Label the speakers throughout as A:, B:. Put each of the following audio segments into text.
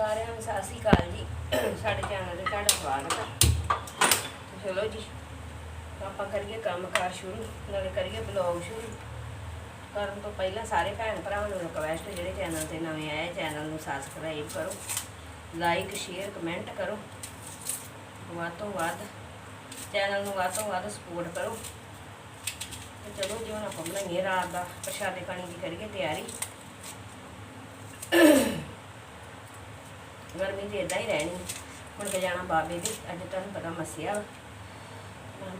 A: ਸਾਰਿਆਂ ਨੂੰ ਸਤਿ ਸ਼੍ਰੀ ਅਕਾਲ ਜੀ। ਸਾਡੇ ਚੈਨਲ ਤੇ ਤੁਹਾਡਾ ਸਵਾਗਤ ਹੈ ਚਲੋ ਜੀ, ਆਪਾਂ ਕਰੀਏ ਕੰਮਕਾਰ ਸ਼ੁਰੂ, ਨਾਲੇ ਕਰੀਏ ਬਲੌਗ ਸ਼ੁਰੂ। ਕਰਨ ਤੋਂ ਪਹਿਲਾਂ ਸਾਰੇ ਭੈਣ ਭਰਾਵਾਂ ਨੂੰ ਰਿਕਵੈਸਟ ਜਿਹੜੇ ਚੈਨਲ ਤੇ ਨਵੇਂ ਆਏ, ਚੈਨਲ ਨੂੰ ਸਬਸਕ੍ਰਾਈਬ ਕਰੋ ਲਾਈਕ ਸ਼ੇਅਰ ਕਮੈਂਟ ਕਰੋ। ਵੱਧ ਤੋਂ ਵੱਧ ਚੈਨਲ ਨੂੰ ਵੱਧ ਤੋਂ ਵੱਧ ਸਪੋਰਟ ਕਰੋ। ਤੇ ਚਲੋ ਜੀ, ਹੁਣ ਆਪਾਂ ਬਣਾਈਏ ਰਾਤ ਦਾ ਪ੍ਰਸ਼ਾਦੇ ਪਾਣੀ ਦੀ ਕਰੀਏ ਤਿਆਰੀ। ਗਰਮੀ ਤੇ ਇਦਾਂ ਹੀ ਰਹਿਣੀ। ਹੁਣ ਕੇ ਜਾਣਾ ਬਾਬੇ ਦੀ, ਅੱਜ ਤੁਹਾਨੂੰ ਪਤਾ ਮੱਸਿਆ ਵਾ।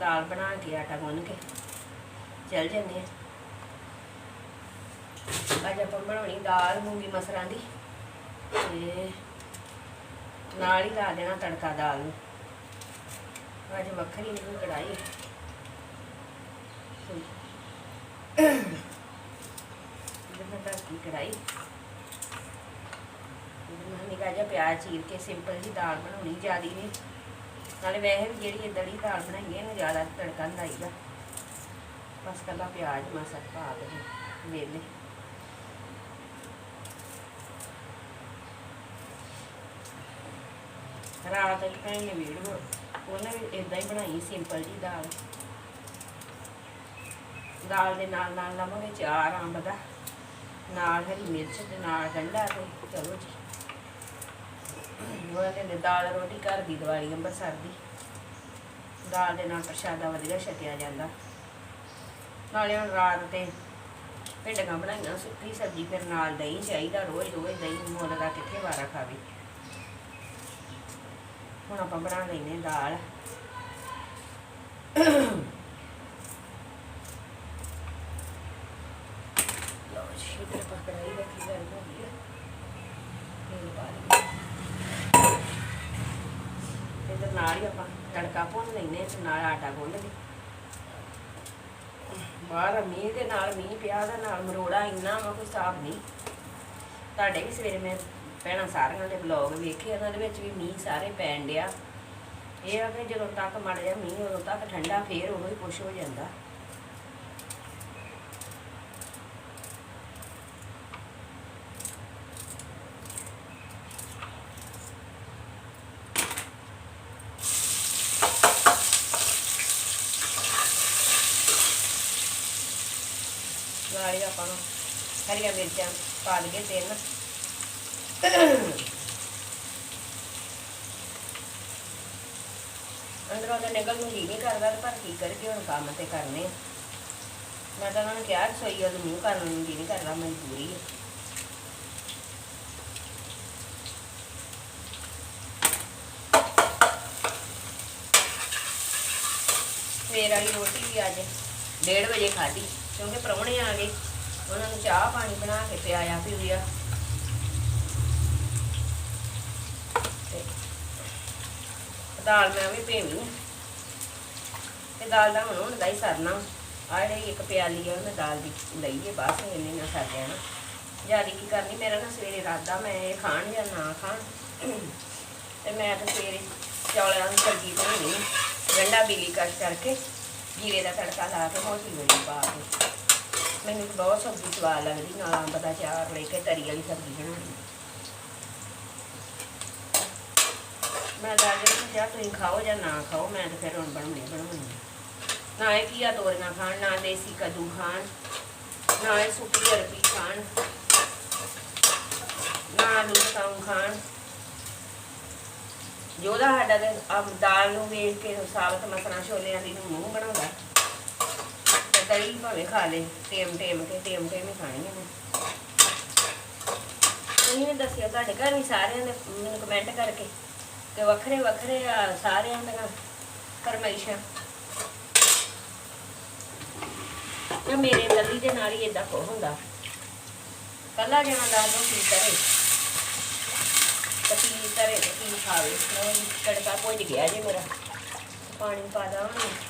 A: ਦਾਲ ਬਣਾ ਕੇ, ਆਟਾ ਗੁੰਨ ਕੇ, ਚੱਲ ਜੰਨੇ ਆ। ਅੱਜ ਆਪਾਂ ਬਣਾਉਣੀ ਦਾਲ ਮੂੰਗੀ ਮਸਰਾਂ ਦੀ, ਤੇ ਨਾਲ ਹੀ ਲਾ ਦੇਣਾ ਤੜਕਾ ਦਾਲ ਨੂੰ। ਅੱਜ ਵੱਖਰੀ ਨਹੀਂ ਕੜਾਈ ਇਹਦੇ ਨਾਲ ਕੀ ਕੜਾਈ ਨਿਕਾ ਜਿਹਾ ਪਿਆਜ਼ ਚੀਰ ਕੇ ਸਿੰਪਲ ਜੀ ਦਾਲ ਬਣਾਉਣੀ, ਜਿਆਦੀ ਨਹੀਂ। ਨਾਲੇ ਵੈਸੇ ਵੀ ਜਿਹੜੀ ਇਹ ਦੜੀ ਦਾਲ ਬਣਾਈ ਹੈ ਇਹਨੂੰ ਜ਼ਿਆਦਾ ਤੜਕਾ ਨਹੀਂ ਲਾਈਦਾ। ਬਸ ਕੱਲਾ ਪਿਆਜ਼ ਮਸਲ ਪਾ ਦੇ ਵੇਲੇ। ਰਾਤ ਇੱਕ ਭੈਣ ਨੇ ਵੀਡੀਓ ਉਹਨੇ ਵੀ ਇਦਾਂ ਹੀ ਬਣਾਈ ਸਿੰਪਲ ਜੀ ਦਾਲ। ਦਾਲ ਦੇ ਨਾਲ ਨਾਲ ਲਵਾਂਗੇ ਚਾਰ ਅੰਬ ਦਾ। ਨਾਲ ਹਰੀ ਮਿਰਚ ਤੇ ਨਾਲ ਗੰਢਾ ਤੇ ਚਲੋ ਜੀ। ਉਹ ਕਹਿੰਦੇ ਦਾਲ ਰੋਟੀ ਘਰ ਦੀ ਦੀਵਾਲੀ ਅੰਮ੍ਰਿਤਸਰ ਦੀ। ਦਾਲ ਦੇ ਨਾਲ ਪ੍ਰਸ਼ਾਦਾ ਵਧੀਆ ਛਕਿਆ ਜਾਂਦਾ। ਨਾਲੇ ਹੁਣ ਰਾਤ ਤੇ ਭਿੰਡੀਆਂ ਬਣਾਈਆਂ, ਸੁੱਕੀ ਸਬਜ਼ੀ ਫਿਰ ਨਾਲ ਦਹੀਂ ਚਾਹੀਦਾ, ਰੋਜ਼ ਰੋਜ਼ ਦਹੀਂ, ਮੁੱਲ ਦਾ ਕਿੱਥੇ ਵਾਰਾ ਖਾਵੇ। ਹੁਣ ਆਪਾਂ ਬਣਾ ਲੈਨੇ ਦਾਲ ਲਓ ਜੀ ਇਧਰ ਆਪਾਂ ਕੜਾਈ ਰੱਖੀ ਗਰਮ ਹੋ ਗਈ ਹੈ ਤੇਲ ਪਾ ਲਈ ਇਧਰ ਨਾਲ ਹੀ ਆਪਾਂ ਤੜਕਾ ਭੁੰਨ ਲੈਨੇ ਤੇ ਨਾਲ ਆਟਾ ਗੁੰਨ ਲਈ ਬਾਹਰ ਮੀਂਹ ਦੇ ਨਾਲ ਮੀਂਹ ਪਿਆ ਦਾ ਨਾਲ ਮਰੋੜਾ ਇੰਨਾ ਵਾ, ਕੋਈ ਹਿਸਾਬ ਨਹੀਂ। ਤੁਹਾਡੇ ਵੀ ਸਵੇਰੇ ਮੈਂ ਪਹਿਲਾਂ ਸਾਰਿਆਂ ਦੇ ਬਲੌਗ ਵੇਖੇ, ਉਹਨਾਂ ਦੇ ਵਿੱਚ ਵੀ ਮੀਂਹ ਸਾਰੇ ਪੈਣ ਡਿਆ। ਇਹ ਆ ਕਿ ਜਦੋਂ ਤੱਕ ਮੜ ਜਾ ਮੀਂਹ, ਉਦੋਂ ਤੱਕ ਠੰਡਾ ਫੇਰ ਉਹ ਹੀ ਕੁਛ ਹੋ ਜਾਂਦਾ ਨਾਲ ਹੀ ਆਪਾਂ ਨੂੰ ਹਰੀਆਂ ਮਿਰਚਾਂ ਪਾ ਲਈਏ ਤਿੰਨ। ਅੰਦਰੋਂ ਤਾਂ ਨਿਕਲ ਨੂੰ ਜੀ ਨਹੀਂ ਕਰਦਾ ਪਰ ਕੀ ਕਰਕੇ ਹੁਣ ਕੰਮ ਤੇ ਕਰਨੇ ਮੈਂ ਤਾਂ ਉਹਨਾਂ ਨੂੰ ਕਿਹਾ ਸੋਈ ਉਹ ਮੂੰਹ ਕਰਨ ਨੂੰ ਜੀ ਨਹੀਂ ਕਰਦਾ, ਮਜਬੂਰੀ ਹੈ ਸਵੇਰ ਵਾਲੀ ਰੋਟੀ ਵੀ ਅੱਜ 1:30 ਵਜੇ ਖਾਧੀ, ਕਿਉਂਕਿ ਪ੍ਰਾਹੁਣੇ ਆ ਗਏ। ਉਹਨਾਂ ਨੂੰ ਚਾਹ ਪਾਣੀ ਬਣਾ ਕੇ ਪਿਆਇਆ ਪੀਆ ਤੇ ਦਾਲ ਮੈਂ ਵੀ ਭੇਵੀ ਤੇ ਦਾਲ ਦਾ ਹੁਣ ਹੁੰਦਾ ਹੀ ਸਰਨਾ। ਆ ਜਿਹੜੀ ਇੱਕ ਪਿਆਲੀ ਆ ਮੈਂ ਦਾਲ ਦੀ ਲਈਏ ਬਾਅਦ ਵਿੱਚ ਇੰਨੇ ਨਾ ਸਰ ਜਾਣਾ। ਜਿਆਦੀ ਕੀ ਕਰਨੀ, ਮੇਰਾ ਨਾ ਸਵੇਰੇ ਰਾਦਾ ਮੈਂ ਇਹ ਖਾਣ ਜਾਂ ਨਾ ਖਾਣ। ਤੇ ਮੈਂ ਤਾਂ ਸਵੇਰੇ ਚੌਲਿਆਂ ਦੀ ਸਬਜ਼ੀ ਬਣਾਉਣੀ ਗੰਡਾ ਬੀਲੀ ਕੱਟ ਕਰਕੇ, ਜੀਰੇ ਦਾ ਤੜਕਾ ਲਾ ਕੇ, ਮੋਟੀ ਬੜੀ ਪਾ ਕੇ। ਮੈਨੂੰ ਬਹੁਤ ਸਬਜ਼ੀ ਸਵਾਦ ਲੱਗਦੀ ਨਾਲ ਅੰਬ ਦਾ ਚਾਰ ਲੈ ਕੇ ਤਰੀ ਵਾਲੀ ਸਬਜ਼ੀ ਬਣਾਉਣੀ। ਮੈਂ ਤਾਂ ਜੇ ਜਾਂ ਤੁਸੀਂ ਖਾਓ ਜਾਂ ਨਾ ਖਾਓ, ਮੈਂ ਤਾਂ ਫਿਰ ਹੁਣ ਬਣਾਉਣੀ ਬਣਾਉਣੀ ਨਾ ਇਹ ਕੀਆ ਤੋਰੀਆਂ ਖਾਣ, ਨਾ ਦੇਸੀ ਕੱਦੂ ਖਾਣ, ਨਾ ਇਹ ਸੁੱਕੀ ਅਰਬੀ ਖਾਣ, ਨਾ ਆਲੂ ਖਾਣ। ਜੋਦਾ ਸਾਡਾ ਤੇ ਦਾਲ ਨੂੰ ਵੇਖ ਕੇ, ਸਾਬਤ ਮਸਲਾ ਛੋਲਿਆਂ ਦੀ ਨੂੰ ਮੂੰਹ ਬਣਾਉਂਦਾ। ਤਰੀ ਭਾਵੇਂ ਖਾ ਲੇ ਟੇਮ ਟੇਮ ਕੇ ਟੇਮ ਟੇਮ ਹੀ ਖਾਣੀ ਹੈ ਤੁਸੀਂ ਵੀ ਦੱਸਿਓ ਤੁਹਾਡੇ ਘਰ ਵੀ ਸਾਰਿਆਂ ਨੇ ਮੈਨੂੰ ਕਮੈਂਟ ਕਰਕੇ ਕਿ ਵੱਖਰੇ ਵੱਖਰੇ ਆ ਸਾਰਿਆਂ ਦੀਆਂ ਫਰਮਾਇਸ਼ਾਂ। ਤੇ ਮੇਰੇ ਗਲੀ ਦੇ ਨਾਲ ਹੀ ਇਦਾਂ ਕੋ ਹੁੰਦਾ। ਕੱਲਾ ਜਣਾ ਦੱਸ ਲੋ ਕੀ ਕਰੇ। ਤੇ ਕਰੇ ਕੀ ਖਾਵੇ। ਲਓ ਜੀ, ਤੜਕਾ ਭੁੱਜ ਗਿਆ ਜੀ ਮੇਰਾ। ਪਾਣੀ ਪਾ ਦਾਂਗੇ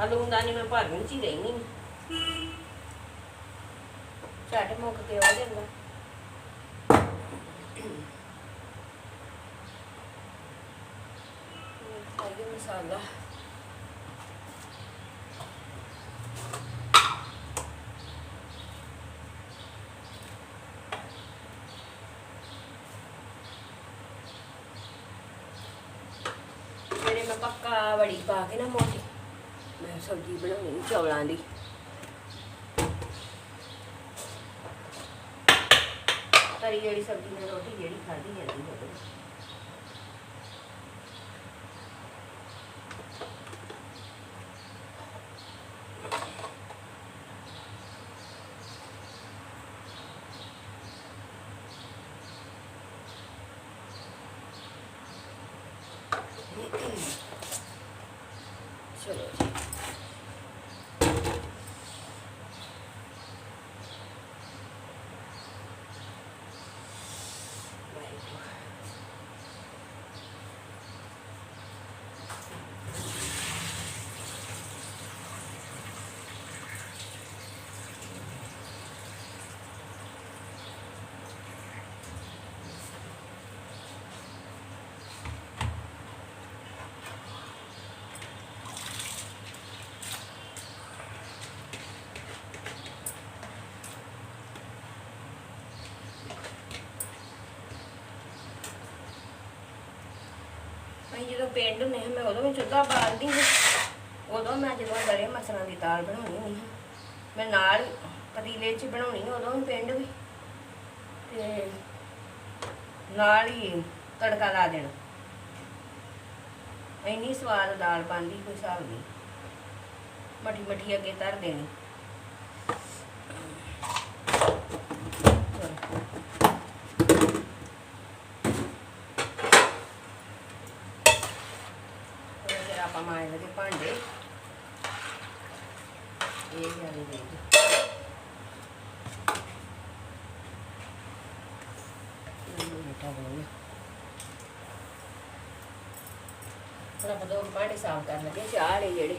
A: ਆ ਲੂੰਦਾਨੀ ਮੈਂ ਭਾਗਣ ਚ ਹੀ ਰਹਿਣੀ ਝੱਟ ਮੁੱਕ ਕੇ ਆ ਜਾਂਦਾ। ਪਾਈਏ ਮਸਾਲਾ। ਮੇਰੇ ਮੈਂ ਪੱਕਾ ਵੜੀ ਪਾ ਕੇ ਨਾ ਮੋਟੀ। ਸਬਜ਼ੀ ਬਣਾਉਣੀ ਚੌਲਾਂ ਦੀ। ਤਰੀ ਜਿਹੜੀ ਸਬਜ਼ੀ ਨਾਲ ਰੋਟੀ ਜਿਹੜੀ ਖਾਧੀ ਜਾਂਦੀ ਹੈ ਚਲੋ ਜੀ ਵਾਹਿਗੁਰੂ। ਅਸੀਂ ਜਦੋਂ ਪਿੰਡ ਹੁੰਦੇ ਹਾਂ ਮੈਂ ਉਦੋਂ ਵੀ ਚੁੱਲ੍ਹਾ ਬਾਲਦੀ ਹਾਂ ਉਦੋਂ ਮੈਂ ਜਦੋਂ ਗਰੇ ਮਸਰਾਂ ਦੀ ਦਾਲ ਬਣਾਉਣੀ ਹੁੰਦੀ ਹਾਂ ਮੈਂ ਨਾਲ ਪਤੀਲੇ 'ਚ ਬਣਾਉਣੀ ਉਦੋਂ ਵੀ ਪਿੰਡ ਵੀ। ਤੇ ਨਾਲ ਹੀ ਤੜਕਾ ਲਾ ਦੇਣਾ। ਇੰਨੀ ਸਵਾਦ ਦਾਲ ਬਣਦੀ, ਕੋਈ ਹਿਸਾਬ ਨਹੀਂ। ਮੱਠੀ ਮੱਠੀ ਅੱਗੇ ਧਰ ਦੇਣੀ ਚਲੋ। ਥੋੜ੍ਹਾ ਜਿਹਾ ਆਪਾਂ ਮਾਂਜ ਲਗੇ ਭਾਂਡੇ। ਇਹ ਜਾਨੀ ਦੇ ਦਿਓ। ਇਹਨੂੰ ਮਿਟਾ ਭਾਂਡੇ ਸਾਫ਼ ਕਰਨ ਲੱਗੇ, ਚਾਹ ਵਾਲੇ ਜਿਹੜੇ।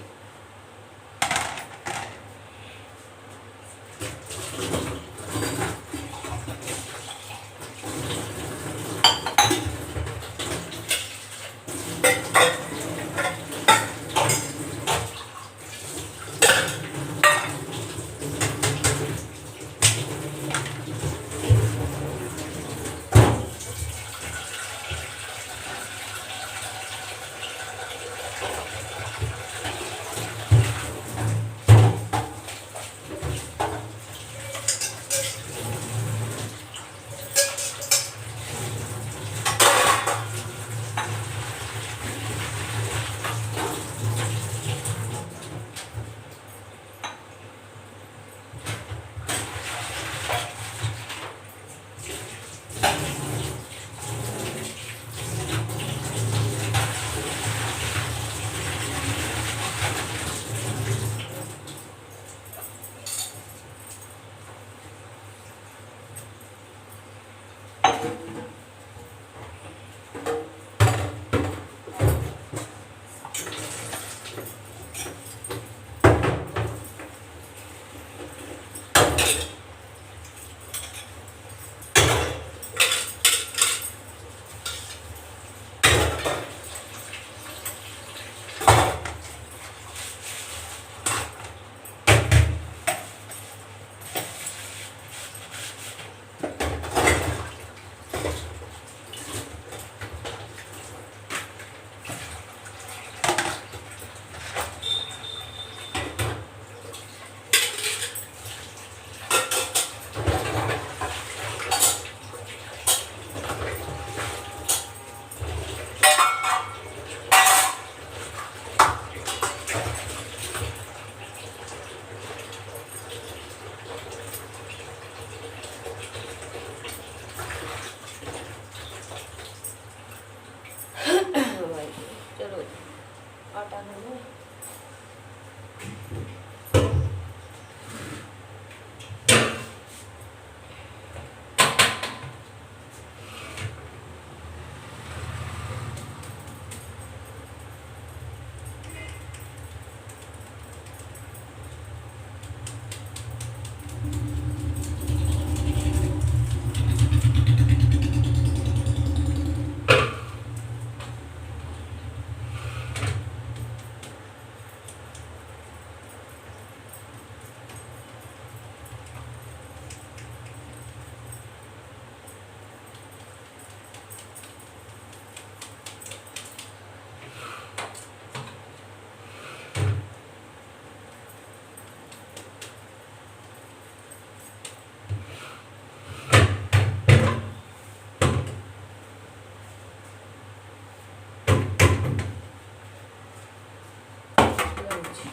A: ਜੀ।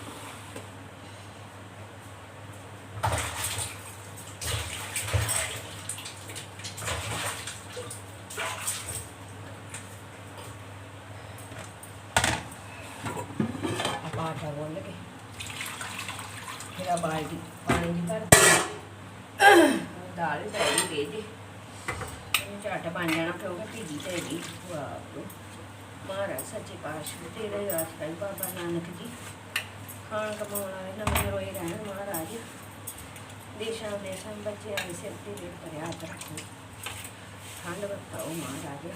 A: ਆਪਾਂ ਆਟਾ ਗੁੰਨ ਕੇ ਫਿਰ ਆ ਬਾਲਟੀ ਪਾਣੀ ਦੀ ਭਰ ਦਾਲ ਵੀ ਪਈ ਦੇ ਦੇ ਇਹਨੂੰ ਬਣ ਜਾਣਾ ਕਿਉਂਕਿ ਭੀਜੀ ਤੇ ਹੈਗੀ। ਵਾਹ ਮਹਾਰਾਜ ਸੱਚੇ ਪਾਤਸ਼ਾਹ ਤੇਰੇ ਆਸਰੇ ਬਾਬਾ ਨਾਨਕ ਜੀ। ਖਾਣ ਕਮਾਉਣ ਵਾਲੇ ਨਵੇਂ ਰੋਏ ਰਹਿਣ ਮਹਾਰਾਜ। ਦੇਸ਼ਾਂ ਦੇਸ਼ਾਂ ਬੱਚਿਆਂ ਦੇ ਸਿਰ ਤੇ ਵੇਖ ਭਰਿਆ ਰੱਖੋ। ਠੰਡ ਵਰਤਾਓ ਮਹਾਰਾਜ।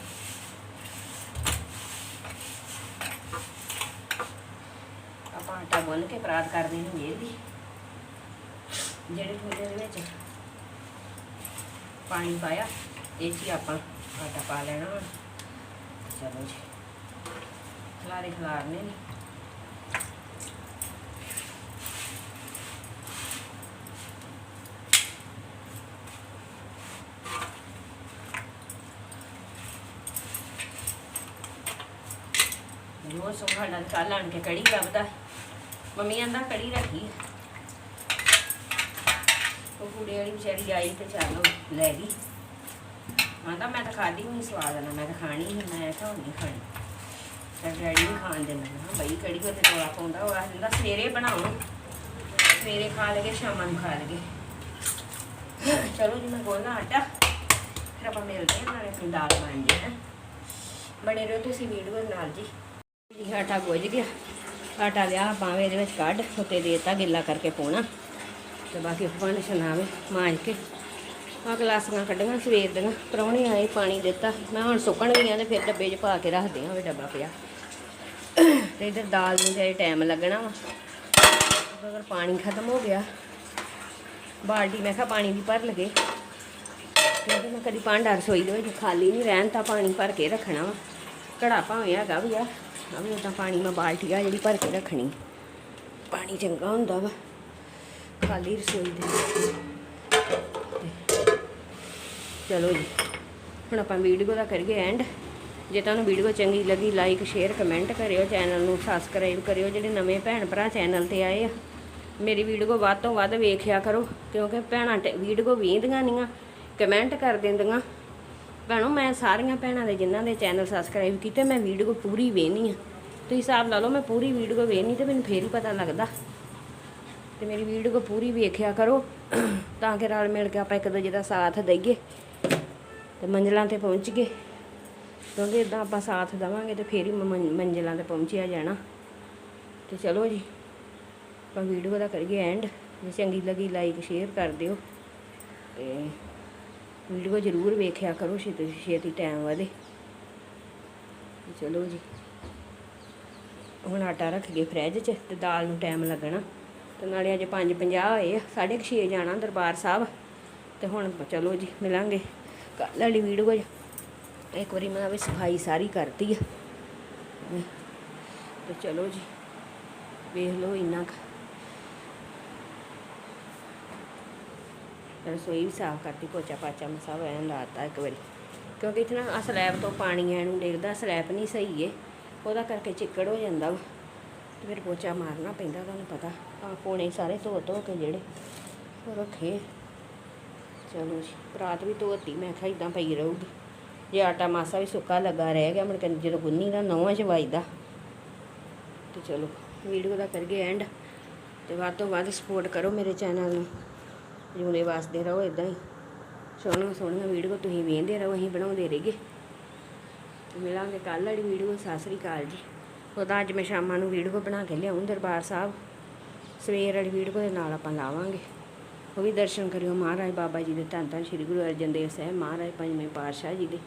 A: ਆਪਾਂ ਆਟਾ ਗੁੰਨ ਕੇ ਪਰਾਤ ਕਰਦੇ ਹਾਂ ਜੇਲ੍ਹ ਜਿਹੜੇ ਠੋਲੇ ਦੇ ਵਿੱਚ ਪਾਣੀ ਪਾਇਆ, ਇਹ 'ਚ ਆਪਾਂ ਆਟਾ ਪਾ ਲੈਣਾ ਚਲੋ ਜੀ। ਖਲਾਰੇ ਖਲਾਰਨੇ ਨੇ। ਜੋ ਸੁਹਾਣਾ ਕੱਲ ਆਣ ਕੇ ਕੜੀ ਲੱਭਦਾ ਮੰਮੀ ਆਂਦਾ ਕੜੀ ਰੱਖੀ ਉਹ ਕੁੜੀ ਵਾਲੀ ਵਿਚਾਰੀ ਆਈ ਤੇ ਚਲੋ ਲੈ ਗਈ। ਆਂਦਾ ਮੈਂ ਤਾਂ ਖਾਦੀ ਨਹੀਂ ਸਵਾਦ ਨਾ ਮੈਂ ਤਾਂ ਖਾਣੀ ਨਹੀਂ ਮੈਂ ਤਾਂ ਨਹੀਂ ਖਾਣੀ। ਤੇ ਡੈਡੀ ਨਹੀਂ ਖਾਣ ਦਿੰਦਾ, ਮੈਂ ਬਈ ਕੜੀ ਕੋ ਤੇ ਪਾਉਂਦਾ ਉਹ ਆਖ ਸਵੇਰੇ ਬਣਾਓ ਸਵੇਰੇ ਖਾ ਲਗੇ ਸ਼ਾਮਾਂ ਨੂੰ ਖਾ ਲਗੇ ਚਲੋ ਜੀ, ਮੈਂ ਗੋਲਣਾ ਆਟਾ। ਫਿਰ ਆਪਾਂ ਮਿਲਦੇ ਹਾਂ, ਨਾਲੇ ਆਪਣੀ ਦਾਲ ਬਣ ਜੇ, ਹੈ। ਬਣੇ ਰਹੋ ਤੁਸੀਂ ਵੀਡੀਓ ਨਾਲ ਜੀ। ਜੀ, ਆਟਾ ਗੁੱਝ ਗਿਆ। ਆਟਾ ਲਿਆ ਪਾਵੇਂ ਇਹਦੇ ਵਿੱਚ ਕੱਢ, ਉੱਤੇ ਦੇਤਾ, ਗਿੱਲਾ ਕਰਕੇ ਪਾਉਣਾ। ਤੇ ਬਾਕੀ ਫਣ ਛਨਾਵੇ ਮਾਂਜ ਕੇ ਆ ਗਲਾਸਾਂ ਕੱਢੀਆਂ, ਸਵੇਰ ਦੀਆਂ। ਪ੍ਰਾਹੁਣੇ ਆਏ ਪਾਣੀ ਦਿੱਤਾ। ਮੈਂ ਹੁਣ ਸੁੱਕਣ ਗਈਆਂ ਤੇ ਫਿਰ ਡੱਬੇ 'ਚ ਪਾ ਕੇ ਰੱਖਦੇ ਹਾਂ ਵੀ ਡੱਬਾ ਪਿਆ। ਤੇ ਇਧਰ ਦਾਲ ਨੂੰ ਜੇ ਟਾਈਮ ਲੱਗਣਾ ਵਾ। ਅਗਰ ਪਾਣੀ ਖਤਮ ਹੋ ਗਿਆ, ਬਾਲਟੀ ਮੈਂ ਕਿਹਾ ਪਾਣੀ ਦੀ ਭਰ ਲਗੇ ਕਿਉਂਕਿ ਮੈਂ ਕਦੀ ਭਾਂਡਾ ਰਸੋਈ ਦੇ ਵਿੱਚ ਖਾਲੀ ਨਹੀਂ ਰਹਿਣ ਤਾਂ ਪਾਣੀ ਭਰ ਕੇ ਰੱਖਣਾ ਵਾ। ਘੜਾ ਭਾਵੇਂ ਹੈਗਾ ਵੀ ਆ। ਆ ਵੀ ਉਦਾਂ ਪਾਣੀ ਮੈਂ ਬਾਲਟੀ ਆ ਜਿਹੜੀ ਭਰ ਕੇ ਰੱਖਣੀ। ਪਾਣੀ ਚੰਗਾ ਹੁੰਦਾ ਵਾ। ਖਾਲੀ ਰਸੋਈ ਦੇ ਚਲੋ ਜੀ, ਹੁਣ ਆਪਾਂ ਵੀਡੀਓ ਦਾ ਕਰੀਏ ਐਂਡ ਜੇ ਤੁਹਾਨੂੰ ਵੀਡੀਓ ਚੰਗੀ ਲੱਗੀ ਲਾਈਕ ਸ਼ੇਅਰ ਕਮੈਂਟ ਕਰਿਓ ਚੈਨਲ ਨੂੰ ਸਬਸਕ੍ਰਾਈਬ ਕਰਿਓ, ਜਿਹੜੇ ਨਵੇਂ ਭੈਣ ਭਰਾ ਚੈਨਲ ਤੇ ਆਏ ਆ। ਮੇਰੀ ਵੀਡੀਓ ਵੱਧ ਤੋਂ ਵੱਧ ਵੇਖਿਆ ਕਰੋ, ਕਿਉਂਕਿ ਭੈਣਾਂ ਤੇ ਵੀਡੀਓ ਵੇਂਦੀਆਂ ਨਹੀਂ ਕਮੈਂਟ ਕਰ ਦਿੰਦੀਆਂ। ਭੈਣੋ, ਮੈਂ ਸਾਰੀਆਂ ਭੈਣਾਂ ਦੇ ਜਿਨ੍ਹਾਂ ਦੇ ਚੈਨਲ ਸਬਸਕ੍ਰਾਈਬ ਕੀਤੇ, ਮੈਂ ਵੀਡੀਓ ਪੂਰੀ ਵੇਖਣੀ ਆ ਤੁਸੀਂ ਹਿਸਾਬ ਲਾ ਲਓ, ਮੈਂ ਪੂਰੀ ਵੀਡੀਓ ਵੇਖਣੀ ਤੇ ਮੈਨੂੰ ਫੇਰ ਹੀ ਪਤਾ ਲੱਗਦਾ। ਤੇ ਮੇਰੀ ਵੀਡੀਓ ਪੂਰੀ ਵੇਖਿਆ ਕਰੋ, ਤਾਂ ਕਿ ਰਲ ਮਿਲ ਕੇ ਆਪਾਂ ਇੱਕ ਦੂਜੇ ਦਾ ਸਾਥ ਦਈਏ ਤੇ ਮੰਜ਼ਲਾਂ ਤੇ ਪਹੁੰਚ ਗਏ। ਕਿਉਂਕਿ ਇਦਾਂ ਆਪਾਂ ਸਾਥ ਦੇਵਾਂਗੇ ਤੇ ਫੇਰ ਹੀ ਮੰ- ਮੰਜ਼ਿਲਾਂ ਤੇ ਪਹੁੰਚਿਆ ਜਾਣਾ। ਤੇ ਚਲੋ ਜੀ, ਆਪਾਂ ਵੀਡੀਓ ਦਾ ਕਰੀਏ ਐਂਡ ਜੇ ਚੰਗੀ ਲੱਗੀ ਲਾਈਕ ਸ਼ੇਅਰ ਕਰ ਦਿਓ। ਤੇ ਵੀਡੀਓ ਜ਼ਰੂਰ ਵੇਖਿਆ ਕਰੋ ਛੇਤੀ ਛੇਤੀ ਟਾਈਮ ਵਧੇ। ਚਲੋ ਜੀ। ਹੁਣ ਆਟਾ ਰੱਖ ਗਏ ਫ੍ਰਿਜ 'ਚ ਤੇ ਦਾਲ ਨੂੰ ਟਾਈਮ ਲੱਗਣਾ। ਤੇ ਨਾਲੇ ਅੱਜ 5:50 ਹੋਏ ਆ, ਸਾਢੇ ਕੁ ਛੇ ਜਾਣਾ ਦਰਬਾਰ ਸਾਹਿਬ। ਤੇ ਹੁਣ ਚਲੋ ਜੀ ਮਿਲਾਂਗੇ। ਕੱਲ੍ਹ ਵਾਲੀ ਵੀਡੀਓ 'ਚ। ਇੱਕ ਵਾਰੀ ਮੈਂ ਵੀ ਸਫ਼ਾਈ ਸਾਰੀ ਕਰਤੀ ਆ। ਤੇ ਚਲੋ ਜੀ ਵੇਖ ਲਓ ਇੰਨਾ ਕੁ ਰਸੋਈ ਵੀ ਸਾਫ਼ ਕਰਤੀ, ਪੋਚਾ ਪਾਚਾ ਮੈਂ ਸਭ ਐਨ ਲਾਤਾ ਇੱਕ ਵਾਰੀ। ਕਿਉਂਕਿ ਇੱਥੇ ਨਾ ਆਹ ਸਲੈਬ ਤੋਂ ਪਾਣੀ ਐ ਨੂੰ ਡਿੱਗਦਾ, ਸਲੈਬ ਨਹੀਂ ਸਹੀ ਏ। ਉਹਦਾ ਕਰਕੇ ਚਿੱਕੜ ਹੋ ਜਾਂਦਾ ਵਾ। ਤੇ ਫਿਰ ਪੋਚਾ ਮਾਰਨਾ ਪੈਂਦਾ, ਤੁਹਾਨੂੰ ਪਤਾ। ਆ ਪੋਣੇ ਸਾਰੇ ਧੋ ਧੋ ਕੇ ਜਿਹੜੇ, ਉਹ ਰੱਖੇ। ਚਲੋ ਜੀ, ਰਾਤ ਵੀ ਧੋਤੀ, ਮੈਂ ਕਿਹਾ ਇਦਾਂ ਪਈ ਰਹੂਗੀ। ਜੇ ਆਟਾ ਮਾਸਾ ਵੀ ਸੁੱਕਾ ਲੱਗਾ ਰਹਿ ਗਿਆ, ਮੁੜ ਕੇ ਜਦੋਂ ਗੁੰਨੀ ਦਾ ਨੌਵਾਂ ਚ ਵੱਜਦਾ। ਤੇ ਚਲੋ, ਵੀਡੀਓ ਦਾ ਕਰਗੇ ਐਂਡ ਤੇ ਵੱਧ ਤੋਂ ਵੱਧ ਸਪੋਰਟ ਕਰੋ ਮੇਰੇ ਚੈਨਲ ਨੂੰ। ਜਿਉਂਦੇ ਵਾਸਤੇ ਰਹੋ ਇਦਾਂ ਹੀ। ਸੋਹਣੀਆਂ ਸੋਹਣੀਆਂ ਵੀਡੀਓ ਤੁਸੀਂ ਵੇਖਦੇ ਰਹੋ, ਅਸੀਂ ਬਣਾਉਂਦੇ ਰਹੀਏ। ਮਿਲਾਂਗੇ ਕੱਲ੍ਹ ਵਾਲੀ ਵੀਡੀਓ, ਸਤਿ ਸ੍ਰੀ ਅਕਾਲ ਜੀ। ਉਹਦਾ ਅੱਜ ਮੈਂ ਸ਼ਾਮਾਂ ਨੂੰ ਵੀਡੀਓ ਬਣਾ ਕੇ ਲਿਆਉਂ ਦਰਬਾਰ ਸਾਹਿਬ। ਸਵੇਰ ਵਾਲੀ ਵੀਡੀਓ ਦੇ ਨਾਲ ਆਪਾਂ ਲਾਵਾਂਗੇ। ਉਹ ਵੀ ਦਰਸ਼ਨ ਕਰਿਓ ਮਹਾਰਾਜ ਬਾਬਾ ਜੀ ਦੇ ਧੰਨ ਧੰਨ ਸ੍ਰੀ ਗੁਰੂ ਅਰਜਨ ਦੇਵ ਸਾਹਿਬ, ਮਹਾਰਾਜ ਪੰਜਵੇਂ ਪਾਤਸ਼ਾਹ ਜੀ ਦੇ।